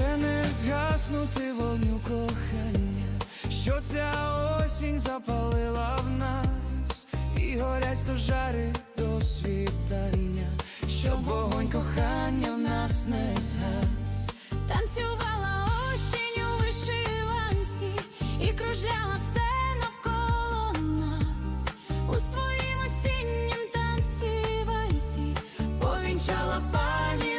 Вже не згаснути вогню кохання, що ця осінь запалила в нас, і горять стожари до світання, щоб вогонь кохання в нас не згас. Танцювала осінь у вишиванці і кружляла все навколо нас у своїм осіннім танці вальсі повінчала. Цілувала